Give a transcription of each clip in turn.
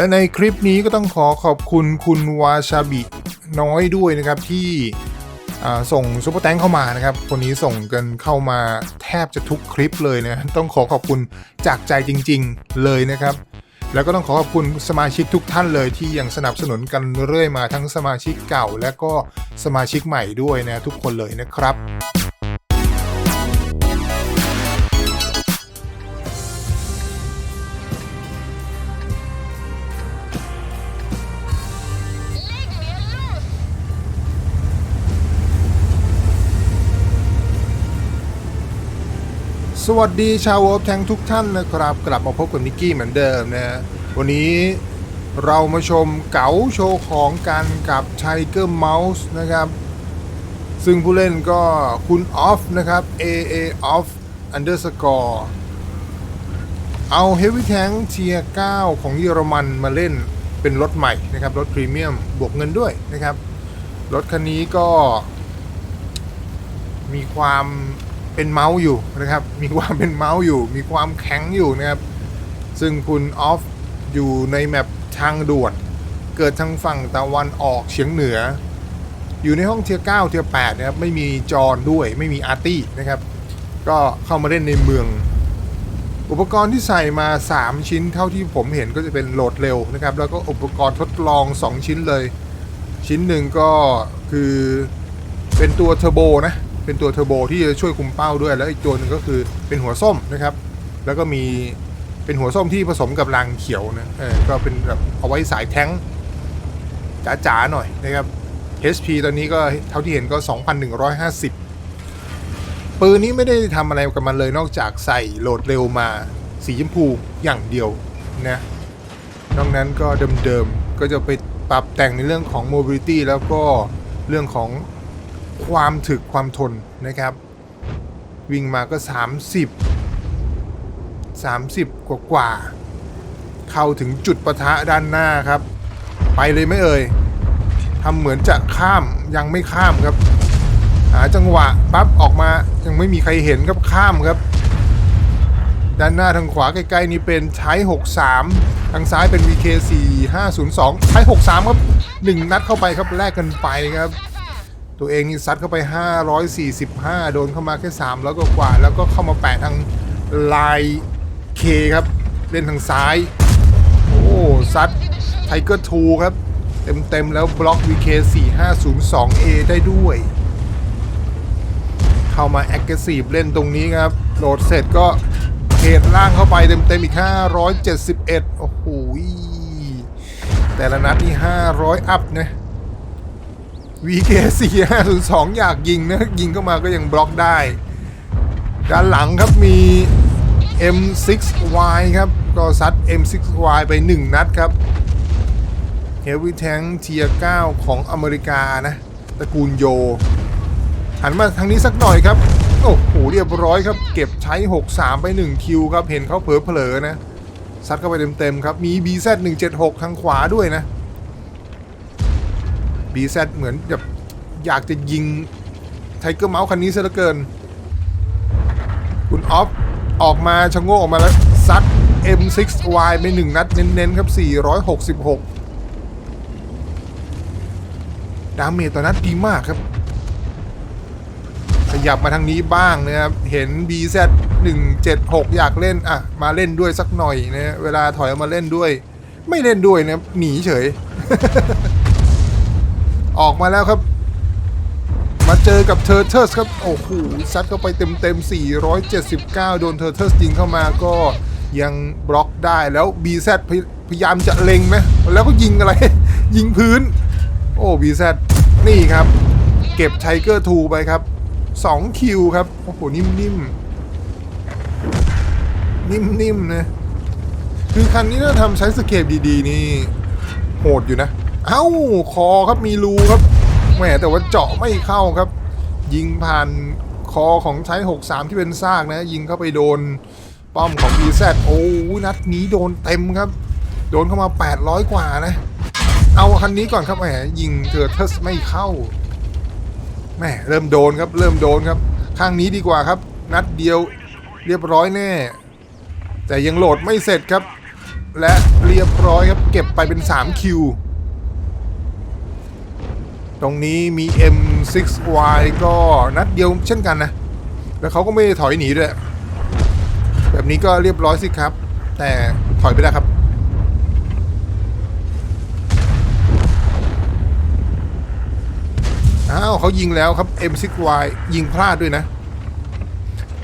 และในคลิปนี้ก็ต้องขอขอบคุณคุณวาชาบิน้อยด้วยนะครับที่ส่งซุปเปอร์แตงเข้ามานะครับ คนนี้ส่งกันเข้ามาแทบจะทุกคลิปเลยนะ ต้องขอขอบคุณจากใจจริง ๆเลยนะครับ แล้วก็ต้องขอขอบคุณสมาชิกทุกท่านเลยที่ยังสนับสนุนกันเรื่อยมาทั้งสมาชิกเก่า และก็สมาชิกใหม่ด้วยนะทุกคนเลยนะครับ วัสดีชาวโอฟแทงทุกท่านนะครับ กลับมาพบกับนิกกี้เหมือนเดิมนะวันนี้เรามาชมเก๋าโชว์ของกันกับไ i เกอร์เมาส์นะครับ ซึ่งผู้เล่นก็คุณออฟนะครับ AA off underscore เอา Heavy Tank เทีย9ของเยอรมันมาเล่นเป็นรถใหม่นะครับ รถพรีเมียมบวกเงินด้วยนะครับ รถคันนี้ก็มีความ เป็นเมาส์อยู่นะครับ มีความเป็นเมาส์อยู่ มีความแข็งอยู่นะครับ ซึ่งคุณออฟอยู่ในแมปทางด่วน เกิดทางฝั่งตะวันออกเฉียงเหนือ อยู่ในห้องเทียร์9เทียร์8นะครับ ไม่มีจอนด้วย ไม่มีอาร์ตี้นะครับ ก็เข้ามาเล่นในเมือง อุปกรณ์ที่ใส่มา 3 ชิ้นเท่าที่ผมเห็นก็จะเป็นโหลดเร็วนะครับ แล้วก็อุปกรณ์ทดลอง 2 ชิ้นเลย ชิ้นหนึ่งก็คือเป็นตัวเทอร์โบนะ เป็นตัวเทอร์โบที่จะช่วยคุมเป้าด้วย แล้วอีกตัวหนึ่งก็คือเป็นหัวส้มนะครับ แล้วก็มีเป็นหัวส้มที่ผสมกับรางเขียวนะเออก็เป็นแบบเอาไว้สายแท้งจ๋าๆหน่อยนะครับ HP ตอนนี้ก็เท่าที่เห็นก็ 2,150 ปืนนี้ไม่ได้ทำอะไรกับมันเลยนอกจากใส่โหลดเร็วมาสีชมพูอย่างเดียวนะนอกนั้นก็เดิมๆ ก็จะไปปรับแต่งในเรื่องของ mobility แล้วก็เรื่องของ ความถึกความทนนะครับ วิ่งมาก็ 30 30 กว่ากว่า เข้าถึงจุดปะทะด้านหน้าครับ ไปเลยไม่เอ่ยทำเหมือนจะข้ามยังไม่ข้ามครับ หาจังหวะปั๊บออกมายังไม่มีใครเห็นครับข้ามครับ ด้านหน้าทางขวาใกล้ๆนี้เป็นใช้63 ทางซ้ายเป็น VK 4502 ใช้63 ครับ 1 นัดเข้าไปครับแลกกันไปครับ ตัวเองนี่ซัดเข้าไป 545 โดนเข้ามาแค่3แล้วก็กว่า แล้วก็เข้ามาแปะทางลายเคครับ เล่นทางซ้าย โอ้ซัดไทเกอร์ทูครับ เต็มๆแล้วบล็อก VK 4502A ได้ด้วย เข้ามาแอคทีฟเล่นตรงนี้ครับ โหลดเสร็จก็เทดล่างเข้าไปเต็มๆอีก 571 โอ้โหแต่ละนัดนี่ 500 อัพนะ VK 4502องอยากยิงนะ ยิงเข้ามาก็ยังบล็อกได้ ด้านหลังครับมี M6Y ครับ ก็ซัด M6Y ไป 1 นัดครับ Heavy Tank เทีย9ของอเมริกานะตระกูลโย หันมาทางนี้สักหน่อยครับ โอ้โหเรียบร้อยครับ เก็บใช้ 63 ไป 1 คิวครับ เห็นเขาเผลอๆนะ ซัดเข้าไปเต็มๆครับ มี BZ 176 ทางขวาด้วยนะ BZ เหมือนแบบอยากจะยิงไทเกอร์เมาส์คันนี้ซะเหลือเกิน คุณออฟออกมาชะโงกออกมาแล้วซัด M6Y ไป1นัด เน้น ๆ ครับ 466 ดาเมจต่อนัดดีมากครับ ขยับมาทางนี้บ้างนะครับ เห็น BZ 176 อยากเล่น อะ มาเล่นด้วยสักหน่อยนะ เวลาถอยออกมาเล่นด้วย ไม่เล่นด้วยนะหนีเฉย ออกมาแล้วครับ มาเจอกับเทอร์เทสครับ โอ้โหซัดเข้าไปเต็มๆ479 โดนเทอร์เทสยิงเข้ามาก็ยังบล็อกได้แล้ว BZ พพยายามจะเล็งไหมแล้วก็ยิงอะไร ยิงพื้น โอ้ BZ นี่ครับ เก็บไทเกอร์ทูไปครับ2คิวครับ โอ้โห นิ่มๆ นิ่มๆนะ คือคันนี้ถ้าทำใช้สเคปดี ๆ นี่ โหดอยู่นะ เอ้าคอครับมีรูครับแหมแต่ว่าเจาะไม่เข้าครับ ยิงผ่านคอของใช้ 63 ที่เป็นซากนะ ยิงเข้าไปโดนป้อมของ BZ โอ้นัดนี้โดนเต็มครับ โดนเข้ามา 800 กว่านะ เอาคันนี้ก่อนครับแหมยิงเทอเทสไม่เข้าแหมเริ่มโดนครับ เริ่มโดนครับ ข้างนี้ดีกว่าครับ นัดเดียวเรียบร้อยแน่ แต่ยังโหลดไม่เสร็จครับ และเรียบร้อยครับ เก็บไปเป็น 3 คิว ตรงนี้มี M6Y ก็นัดเดียวเช่นกันนะ แล้วเขาก็ไม่ถอยหนีด้วย แบบนี้ก็เรียบร้อยสิครับ แต่ถอยไปได้ครับ อ้าวเขายิงแล้วครับ M6Y ยิงพลาดด้วยนะ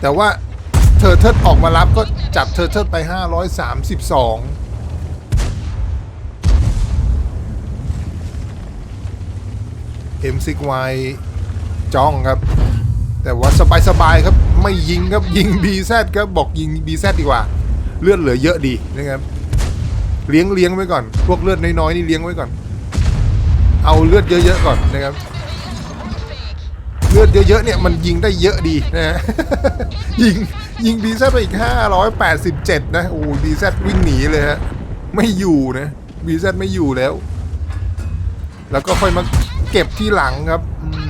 แต่ว่าเธอเทิดออกมารับก็จับเธอเทิดไป 532 M6Y จ้องครับ แต่ว่าสบายๆครับไม่ยิงครับยิง BZ ครับบอกยิง BZ ดีกว่า เลือดเหลือเยอะดีนะครับเลี้ยงเลี้ยงไว้ก่อน พวกเลือดน้อยๆนี่เลี้ยงไว้ก่อน เอาเลือดเยอะๆก่อนนะครับ เลือดเยอะๆเนี่ยมันยิงได้เยอะดีนะฮะยิงยิงบีแซไปอีก 587 นะโอ้บีแซวิ่งหนีเลยฮะไม่อยู่นะบีแซไม่อยู่แล้ว แล้วก็ค่อยมา เก็บที่หลังครับ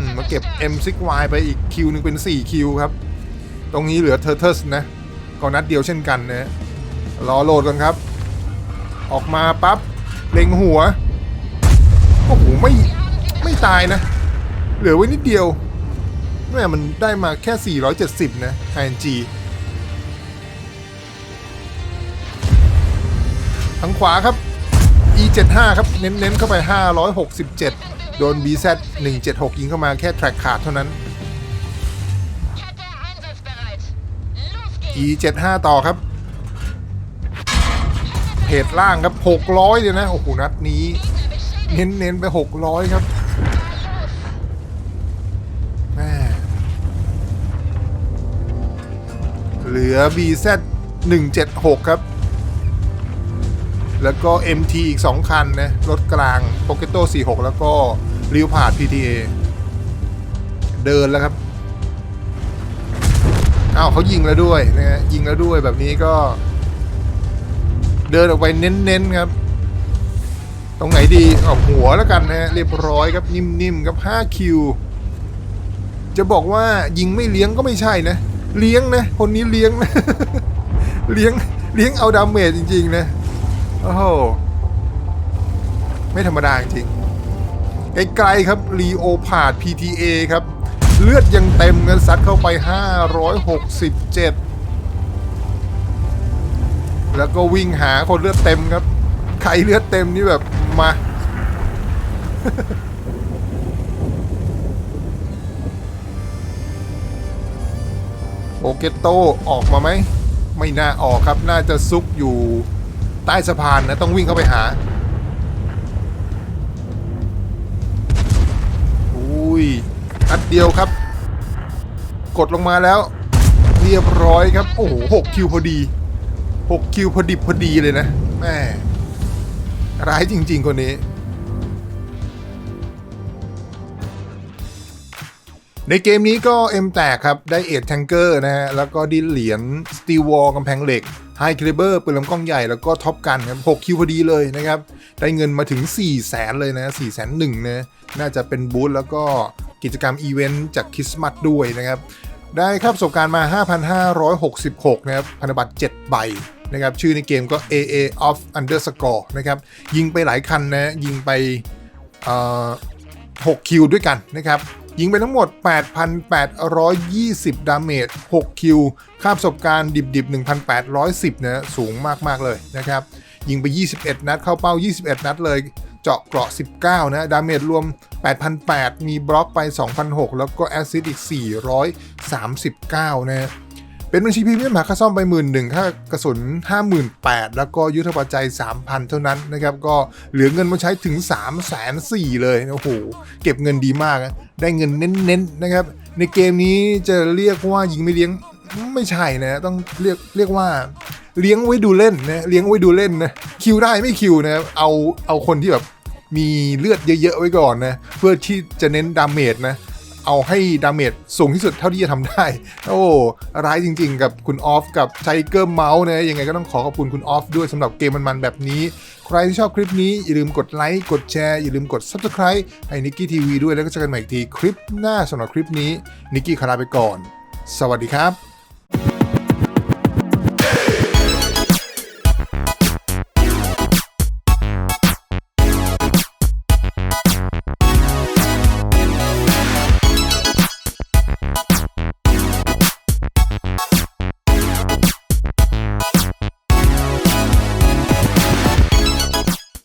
มมาเก็บ M6Y ไปอีกคิวหนึ่งเป็น 4 คิวครับ ตรงนี้เหลือเทอร์เทสนะ ก็นัดเดียวเช่นกันนะรอโหลดกันครับ ออกมาปั๊บ เล็งหัว โอ้โห ไม่ ไม่ตายนะ เหลือไว้นิดเดียวแม่มันได้มาแค่ 470 นะ ING ทางขวาครับ E75 ครับเน้นๆเข้าไป 567 โดน BZ 176 ยิงเข้ามาแค่แทร็กขาดเท่านั้น E75 ต่อครับเพจล่างครับ 600เลยนะ โอ้โห นัดนี้ เน้นๆไป 600 ครับแม่เหลือ BZ 176 ครับ แล้วก็ MT อีก 2 คันนะ รถกลาง p o c k e t o 46 แล้วก็ริวพาด PTA เดินแล้วครับอ้าวเขายิงแล้วด้วยนะฮะยิงแล้วด้วยแบบนี้ก็ เดินออกไปเน้นๆครับ ตรงไหนดีออกหัวแล้วกันนะฮะเรียบร้อยครับนิ่มๆครับ5คิวจะบอกว่ายิงไม่เลี้ยงก็ไม่ใช่นะ เลี้ยงนะ คนนี้เลี้ยงนะ เลี้ยงเลี้ยงเอาดาเมจจริงๆนะ โอ้โหไม่ธรรมดาจริงไกลๆครับรีโอพาด PTA ครับ เลือดยังเต็มกันซัดเข้าไป 567 แล้วก็วิ่งหาคนเลือดเต็มครับ ใครเลือดเต็มนี่แบบมา โอเกตโตออกมาไหม ไม่น่าออกครับน่าจะซุกอยู่ ใต้สะพานนะต้องวิ่งเข้าไปหา อุ้ยอัดเดียวครับ กดลงมาแล้ว เรียบร้อยครับ โอ้โหหกคิวพอดีหกคิวพอดิบพอดีเลยนะแม่ร้ายจริง ๆ คนนี้ในเกมนี้ก็เอ็มแตกครับ ได้เอ็ดแทงเกอร์นะฮะ แล้วก็ดินเหรียญสตีวอลกำแพงเหล็ก ไฮคลิเบอร์ปืนลำกล้องใหญ่แล้วก็ท็อปกันครับ6คิวพอดีเลยนะครับ ได้เงินมาถึง 4 0 0แสนเลยนะ4 0 0แสนหนึ่งนะน่าจะเป็นบูธแล้วก็กิจกรรมอีเวนต์จากคริสต์มาสด้วยนะครับ ได้ค่าประสบการณ์มา 5,566 นะครับพันธบัตร7ใบนะครับชื่อในเกมก็ AA off underscore นะครับยิงไปหลายคันนะยิงไป6คิวด้วยกันนะครับ ยิงไปทั้งหมด 8,820 ดาเมจ 6 คิว ค่าประสบการณ์ดิบๆ 1,810นะสูงมากๆเลยนะครับ ยิงไป 21 นัดเข้าเป้า 21 นัดเลย เจาะเกราะ 19 นะ ดาเมจรวม 8,800 มีบล็อกไป 2,006 แล้วก็แอสซิดอีก 439 นะ เป็นบัญชีพรีเมียมหาค่าซ่อมไป1 1 0 0ค่ากระสุน58,000แล้วก็ยุทธปัจจัย3,000เท่านั้นนะครับ ก็เหลือเงินมาใช้ถึง3 4 0 0 0เลยโอ้โหเก็บเงินดีมากได้เงินเน้นๆนะครับ ในเกมนี้จะเรียกว่ายิงไม่เลี้ยงไม่ใช่นะต้องเรียกเรียกว่าเลี้ยงไว้ดูเล่นนะเลี้ยงไว้ดูเล่นนะคิวได้ไม่คิวนะครับเอาเอาคนที่แบบมีเลือดเยอะๆไว้ก่อนนะเพื่อที่จะเน้นดาเมจนะ เอาให้ดาเมจสูงที่สุดเท่าที่จะทำได้ โอ้ร้ายจริงๆ กับคุณออฟกับไชเกอร์เมาส์นะยังไงก็ต้องขอขอบคุณคุณออฟด้วยสำหรับเกมมันๆแบบนี้ ใครที่ชอบคลิปนี้ อย่าลืมกดไลค์กดแชร์อย่าลืมกด Subscribe ให้นิกกี้ทีวีด้วยแล้วก็เจอกันใหม่อีกทีคลิปหน้าสำหรับคลิปนี้นิกกี้ขอลาไปก่อน สวัสดีครับ